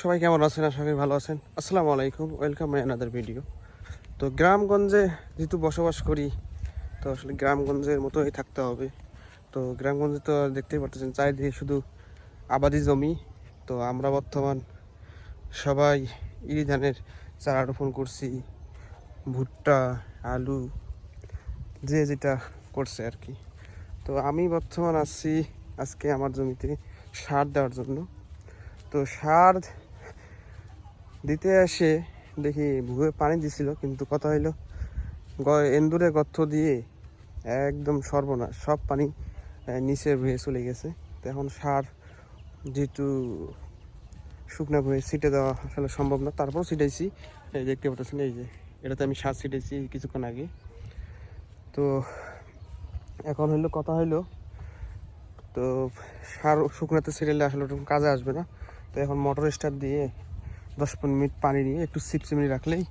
সবাই কেমন আছেন? আশা করি ভালো আছেন। আসসালামু আলাইকুম। ওয়েলকাম মাই আনাদার ভিডিও তো গ্রামগঞ্জে যেহেতু বসবাস করি, তো আসলে গ্রামগঞ্জের মতোই থাকতে হবে। তো গ্রামগঞ্জে তো দেখতেই পারতেছেন, চারিদিকে শুধু আবাদি জমি। তো আমরা বর্তমান সবাই ইরি ধানের চারা রোপণ করছি। ভুট্টা, আলু, যে যেটা করছে আর কি। তো আমি বর্তমান আসছি আজকে আমার জমিতে সার দেওয়ার জন্য। তো সার দিতে এসে দেখি ভুয়ে পানি দিছিল, কিন্তু কথা হইল এন্দুরে গর্ত দিয়ে একদম সর্বনাশ সব পানি নিচে ভুয়ে চলে গেছে। তো এখন সার যেহেতু শুকনা ভুয়ে ছিটে দেওয়া আসলে সম্ভব না, তারপর ছিটাইছি। এই দেখতে পাচ্ছেন, এই যে এটাতে আমি সার ছিটাইছি কিছুক্ষণ আগে। তো এখন হইল, কথা হইল, তো সার শুকনাতে ছিটাইলে আসলে ওরকম কাজে আসবে না। তো এখন মোটর স্টার্ট দিয়ে দশ পনেরো মিনিট পানি নিয়ে একটু সিপসিমিনি রাখলেই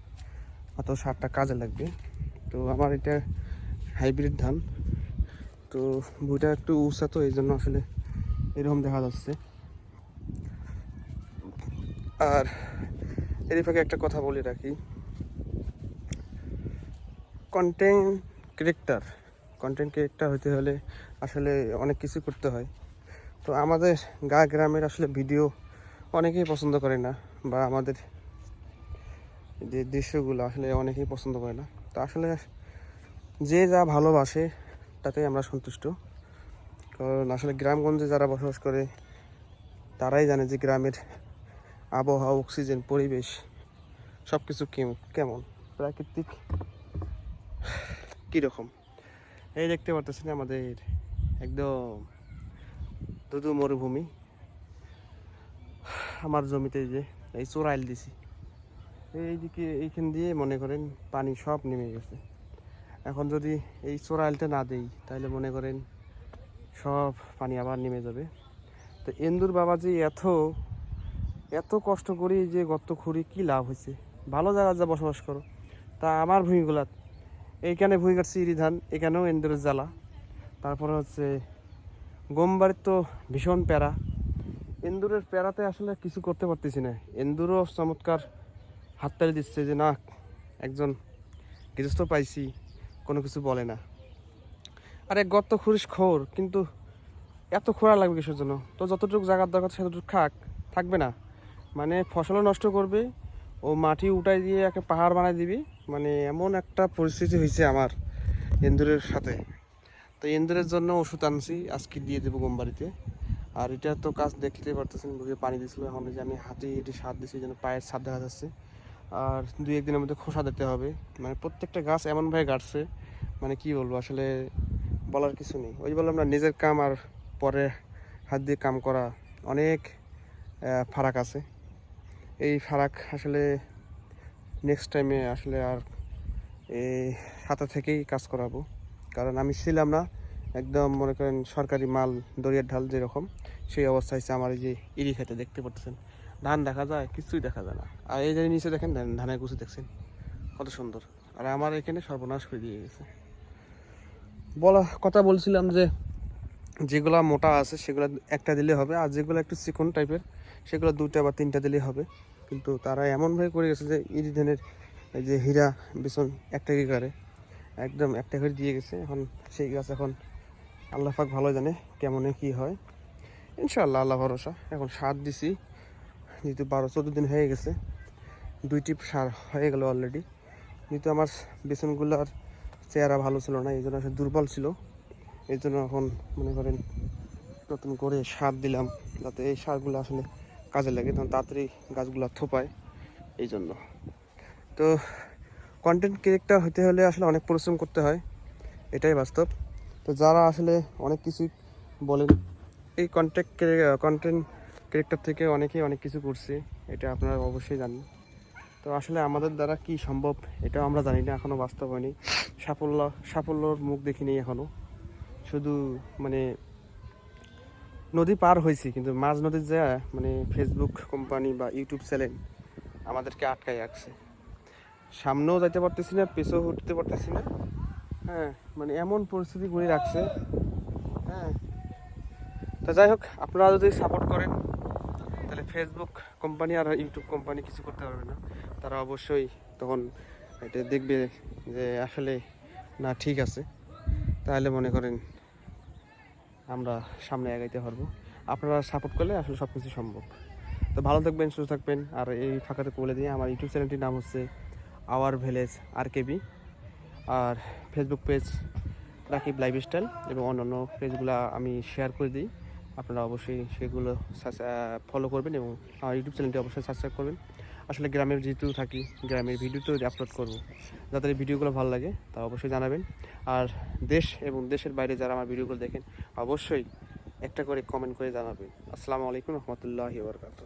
অত সারটা কাজে লাগবে। তো আমার এটা হাইব্রিড ধান। তো বইটা একটু উঁচা তো এই জন্য আসলে এরকম দেখা যাচ্ছে। আর এর ফাঁকে একটা কথা বলে রাখি। কন্টেন্ট ক্রিয়েটার কন্টেন্ট ক্রিয়েটার হতে হলে আসলে অনেক কিছু করতে হয়। তো আমাদের গা গ্রামের আসলে ভিডিও অনেকেই পছন্দ করে না। বা আমাদের যে দৃশ্যগুলো আসলে অনেকেই পছন্দ করে না। তো আসলে যে যা ভালোবাসে, তাতেই আমরা সন্তুষ্ট। কারণ আসলে গ্রামগঞ্জে যারা বসবাস করে, তারাই জানে যে গ্রামের আবহাওয়া অক্সিজেন পরিবেশ সব কিছু কেমন, প্রাকৃতিক কীরকম। এই দেখতে পারতেছেন আমাদের একদম দুদু মরুভূমি। আমার জমিতে যে এই চোরাইল দিছি। এইদিকে এইখান দিয়ে মনে করেন পানি সব নেমে গেছে। এখন যদি এই চোরাইলটা না দেই তাহলে মনে করেন সব পানি আবার নেমে যাবে। তো এন্দুর বাবা যে এত এত কষ্ট করি যে গর্ত খুঁড়ি কী লাভ হয়েছে ভালো জায়গায় যা বসবাস করো। তা আমার ভূমিগুলা, এইখানে ভূমি কাটছি ইরি ধান এখানেও এন্দুরের জ্বালা। তারপরে হচ্ছে গোমবাড়ির তো ভীষণ প্যারা। এন্দুরের প্যারাতে আসলে কিছু করতে পারতেছি না। এন্দুরও চমৎকার হাততালি দিচ্ছে যে, না, একজন গৃহস্থ পাইছি, কোনো কিছু বলে না। আরে, গত খুরিস খোর, কিন্তু এত খোঁড়া লাগবে কিসের জন্য? তো যতটুকু জায়গার দরকার সেতটুকু খাক, থাকবে না। মানে ফসলও নষ্ট করবে, ও মাটি উঠাই দিয়ে একে পাহাড় বানাই দিবি। মানে এমন একটা পরিস্থিতি হয়েছে আমার এন্দুরের সাথে। তো এন্দুরের জন্য ওষুধ আনছি, আজকে দিয়ে দেবো গোমবাড়িতে। আর এটা তো কাজ দেখতে পারতেছেন বুঝে পানি দিছিল। এখন যে আমি হাতে এটি সার দিছি যেন পায়ের ছাদ দেখা যাচ্ছে। আর দুই একদিনের মধ্যে খোসা দিতে হবে। মানে প্রত্যেকটা গাছ এমনভাবে গাড়ছে মানে কি বলব, আসলে বলার কিছু নেই। ওই বললাম না, নিজের কাম আর পরে হাত দিয়ে কাম করা অনেক ফারাক আছে। এই ফারাক আসলে নেক্সট টাইমে আসলে আর এই হাতা থেকেই কাজ করাবো। কারণ আমি ছিলাম না একদম মনে করেন সরকারি মাল দরিয়ার ঢাল যেরকম, সেই অবস্থা হচ্ছে আমার এই যে ইরি খেতে দেখতে পাচ্ছেন ধান দেখা যায়, কিছুই দেখা যায় না। আর এই যে নিচে দেখেন ধানের গুছু দেখছেন? কত সুন্দর। আর আমার এখানে সর্বনাশ করে দিয়ে গেছে। বলা কথা বলছিলাম যে যেগুলা মোটা আছে, সেগুলো একটা দিলে হবে, আর যেগুলো একটু চিকন টাইপের, সেগুলো দুটা বা তিনটা দিলে হবে। কিন্তু তারা এমনভাবে করে গেছে যে ইরি ধানের এই যে হীরা, বেসন একটা কি করে, একদম একটা করে দিয়ে গেছে। এখন সেই গাছ এখন আল্লাহ পাক ভালো জানে কেমনে কি হয়। ইনশাআল্লাহ আল্লাহ ভরসা। এখন সার দিছি, যেহেতু বারো, চোদ্দ দিন হয়ে গেছে। দুইটি সার হয়ে গেল অলরেডি যেহেতু আমার বেসনগুলোর চেহারা ভালো ছিল না এই জন্য দুর্বল ছিল। এই জন্য এখন মনে করেন নতুন করে সার দিলাম, যাতে এই সারগুলো আসলে কাজে লাগে, তখন তাড়াতাড়ি গাছগুলো থোপায়। এই জন্য তো কন্টেন্ট ক্রিয়েটার হতে হলে আসলে অনেক পরিশ্রম করতে হয়, এটাই বাস্তব। তো যারা আসলে অনেক কিছুই বলেন, এই কন্টেন্ট কন্টেন্ট ক্রিয়েটার থেকে অনেকেই অনেক কিছু করছে, এটা আপনারা অবশ্যই জানেন। তো আসলে আমাদের দ্বারা কি সম্ভব এটাও আমরা জানি না এখনও বাস্তব হয়নি। সাফল্য, সাফল্যর মুখ দেখিনি এখনও শুধু মানে নদী পার হয়েছি, কিন্তু মাঝ নদীর যা মানে ফেসবুক কোম্পানি বা ইউটিউব চ্যানেল আমাদেরকে আটকায় রাখছে। সামনেও যাইতে পারতেছি না পেছেও উঠতে পারতেছি না। হ্যাঁ মানে এমন পরিস্থিতি করে রাখছে। হ্যাঁ। তো যাই হোক, আপনারা যদি সাপোর্ট করেন, তাহলে ফেসবুক কোম্পানি আর ইউটিউব কোম্পানি কিছু করতে পারবে না। তারা অবশ্যই তখন এটা দেখবে যে আসলে না ঠিক আছে। তাহলে মনে করেন আমরা সামনে এগাইতে পারব। আপনারা সাপোর্ট করলে আসলে সব কিছু সম্ভব। তো ভালো থাকবেন, সুস্থ থাকবেন। আর এই ফাঁকাতে বলে দিয়ে আমার ইউটিউব চ্যানেলটির নাম হচ্ছে আওয়ার ভিলেজ আর কেবি আর ফেসবুক পেজ রাকিব লাইফস্টাইল এবং অন্যান্য পেজগুলো আমি শেয়ার করে দিই। আপনারা অবশ্যই সেগুলো ফলো করবেন এবং আমার ইউটিউব চ্যানেলটি অবশ্যই সাবস্ক্রাইব করবেন। আসলে গ্রামের যেহেতু থাকি, গ্রামের ভিডিও তো আপলোড করব যাদের ভিডিওগুলো ভালো লাগে, তা অবশ্যই জানাবেন। আর দেশ এবং দেশের বাইরে যারা আমার ভিডিওগুলো দেখেন, অবশ্যই একটা করে কমেন্ট করে জানাবেন। আসসালামু আলাইকুম রহমতুল্লাহি বরকাত